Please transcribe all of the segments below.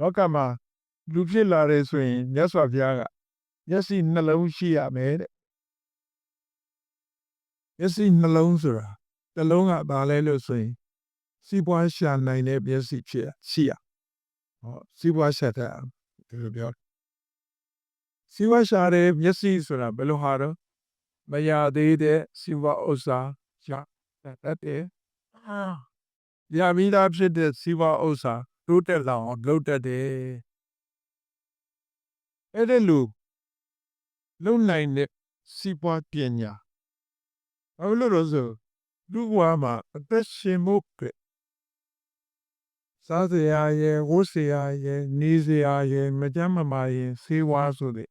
လောကမှာလူဖြစ်လာတယ်ဆိုရင်မြတ်စွာဘုရားကမျက်စိနှလုံးရှိရမယ်တဲ့မျက်စိနှလုံးဆိုတာတစ်လုံးကဘာလဲလို့ဆိုရင်စီးပွားရှာနိုင်တဲ့မျက်စိဖြစ်ရှိရဟောစီးပွားရှာတဲ့ဒီလိုပြောစီးပွားရှာတဲ့မျက်စိဆိုတာဘယ်လိုဟာတော့မရသေးတဲ့စီးပွားဥစ္စာရှာတတ်တယ်အာရမိသားဖြစ်တဲ့စီးပွားဥစ္စာ တိုးတက်လာအောင်လုပ်တတ်တယ်အဲ့ဒါလို့လုံနိုင်တဲ့စီးပွားပညာဘာလို့လဲဆိုလူ့ဘဝမှာအသက်ရှင်ဖို့အတွက်စားစရာရဲ့ဝတ်စရာရဲ့နေစရာရဲ့မကြမ်းမမာရဲ့ဆေးဝါးဆိုတဲ့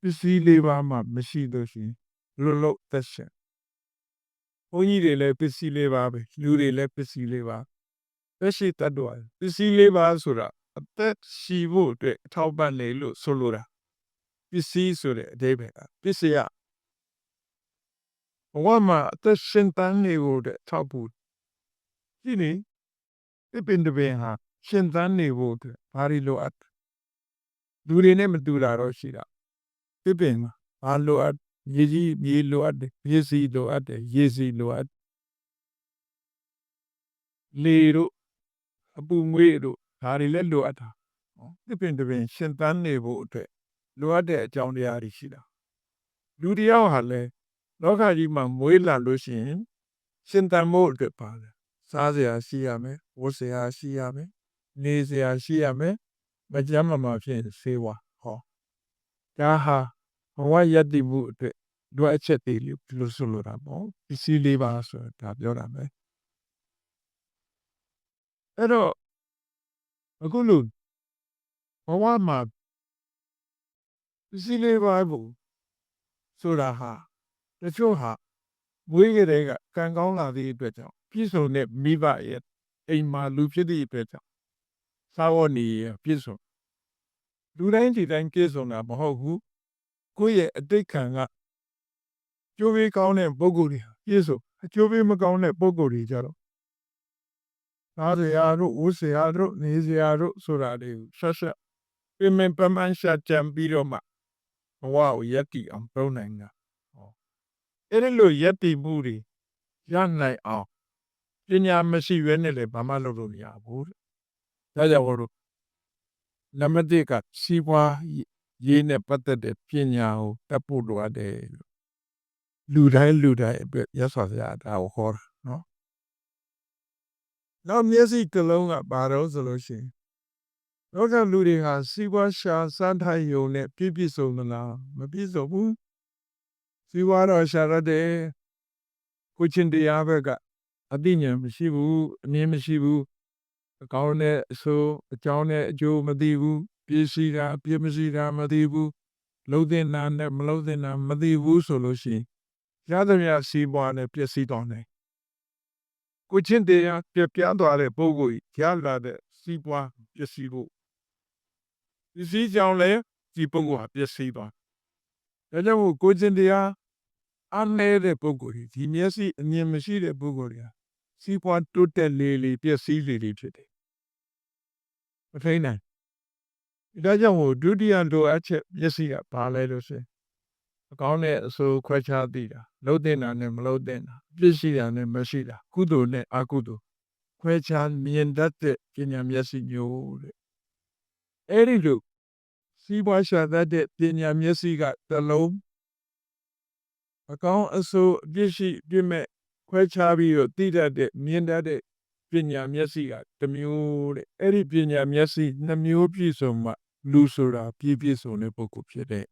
ပစ္စည်းလေးပါးမှမရှိလို့ရှိရင်လွတ်လွတ်သက်ရှင်ဘုန်းကြီးတွေလည်းပစ္စည်းလေးပါပဲလူတွေလည်းပစ္စည်းလေးပါ သက်ရှိတတ်တော်ပစ္စည်းလေးပါဆိုတာအသက်ရှိဖို့အတွက်အထောက်ပံ့လေလို့ဆိုလိုတာပစ္စည်းဆိုတဲ့အဓိပ္ပာယ်ကပစ္စယဘဝမှာအသက်ရှင်တန်းနေဖို့အတွက်ထောက်ဖို့ဒီနေ့ဒီပင်တပင်ဟာရှင်တန်းနေဖို့အတွက်ဘာတွေလိုအပ်လူတွေနဲ့မတူတာတော့ရှိတာဒီပင်မှာဘာလိုအပ်မြေကြီးမြေလိုအပ်တယ်မြေစီလိုအပ်တယ်ရေစီလိုအပ်လေတို့ အပူငွေ့တို့ဒါတွေလည်းလိုအပ်တာနော်ဒီပင်တပင်ရှင်တန်းနေဖို့အတွက်လိုအပ်တဲ့အကြောင်းတရားတွေရှိတာလူတယောက်ဟာလည်းလောကကြီးမှာမွေးလာလို့ရှိရင်ရှင်တန်ဖို့အတွက်ပါတယ်စားစရာရှိရမယ်ဝတ်စရာရှိရမယ်နေစရာရှိရမယ်မကြမ်းမမာဖြစ်ရင်ဆေးဝါးဟောဒါဟာဘဝရည်တည်မှုအတွက်လိုအပ်ချက်တွေလို့ဆိုလိုတာပေါ့ပစ္စည်းလေးပါဆိုတာဒါပြောတာပဲ အဲ့တော့အခုလို့ဘဝမှာပစ္စည်းလေးပါဘူးဆိုတာဟာတချို့ဟာမွေးကလေးကကံကောင်းလာသည့်အတွက်ကြောင့်ပြည့်စုံတဲ့မိဘရဲ့အိမ်မှာလူဖြစ်သည့်အတွက်ကြောင့်သာဝနေရပြည့်စုံလူတိုင်းဒီတိုင်းပြည့်စုံတာမဟုတ်ဘူးကိုယ့်ရဲ့အတိတ်ခံကကျိုးပေးကောင်းတဲ့ပုံကိုယ်တွေပြည့်စုံအကျိုးပေးမကောင်းတဲ့ပုံကိုယ်တွေကြတော့ သားစရာတို့ဦးစရာတို့နေစရာတို့ဆိုတာတွေကိုဆက်ဆက်ပြင်ပပမှန်ရှာကြံပြီးတော့မှဘဝကိုရက်တည်အောင်ပြုံးနိုင်တာဟောအဲ့ဒီလိုရက်တည်မှုတွေရနိုင်အောင်ပညာမရှိရွေးနဲ့လည်းဘာမှလုပ်လို့မရဘူးတဲ့ဒါကြောင့်မို့လို့နံပါတ်1ကစီးပွားရေးနဲ့ပတ်သက်တဲ့ပညာကိုတတ်ဖို့လိုအပ်တယ်လို့လူတိုင်းလူတိုင်းအတွက်ရသော်စရာဒါကိုဟောတာ နော်နောက်မျက်စိတစ်လုံးကဘာတော့ဆိုလို့ရှိရင်လောကလူတွေဟာစီးပွားရှာစမ်းထိုင်ယုံနဲ့ပြည့်ပြည့်စုံသလားမပြည့်စုံဘူးစီးပွားတော့ရှာရတယ်ကိုချင်းတရားဘက်ကအသိဉာဏ်မရှိဘူးအမြင်မရှိဘူးအကောင်းနဲ့အဆိုးအကြောင်းနဲ့အကျိုးမသိဘူးပြည့်စည်တာပြည့်မရှိတာမသိဘူးလုံးတဲ့နာနဲ့မလုံးတဲ့နာမသိဘူးဆိုလို့ရှိရင်ရသမျှစီးပွားနဲ့ပြည့်စည်တော်နေ ကိုချင်းတရားပြပြသွားတဲ့ပုဂ္ဂိုလ်ကြီးရလာတဲ့စီးပွားပစ္စည်းဖို့ပစ္စည်းကြောင့်လည်းဒီပုဂ္ဂိုလ်ဟာပစ္စည်းသွားဒါကြောင့်မို့ကိုချင်းတရားအားနည်းတဲ့ပုဂ္ဂိုလ်ကြီးဒီမျက်စိအမြင်မရှိတဲ့ပုဂ္ဂိုလ်တွေဟာစီးပွားတိုးတက်လေလေပစ္စည်းလေလေဖြစ်တယ်မထိန်နိုင်ဒါကြောင့်မို့ဒုတိယလိုအပ်ချက်မျက်စိကဘာလဲလို့ဆိုရင် အကောင်းနဲ့အဆိုးခွဲခြားသိတာလုံးတဲ့တာနဲ့မလုံးတဲ့တာပြည့်ရှိတာနဲ့မရှိတာကုသိုလ်နဲ့အကုသိုလ်ခွဲခြားမြင်တတ်တဲ့ပညာမျက်စိမျိုးတဲ့အဲ့ဒီလိုစီးပွားရှာတတ်တဲ့ပညာမျက်စိကတစ်လုံးအကောင်းအဆိုးအပြည့်ရှိပြည့်မဲ့ခွဲခြားပြီးတော့သိတတ်တဲ့မြင်တတ်တဲ့ပညာမျက်စိကတစ်မျိုးတဲ့အဲ့ဒီပညာမျက်စိနှစ်မျိုးပြည့်စုံမှလူဆိုတာပြည့်ပြည့်စုံတဲ့ပုဂ္ဂိုလ်ဖြစ်တဲ့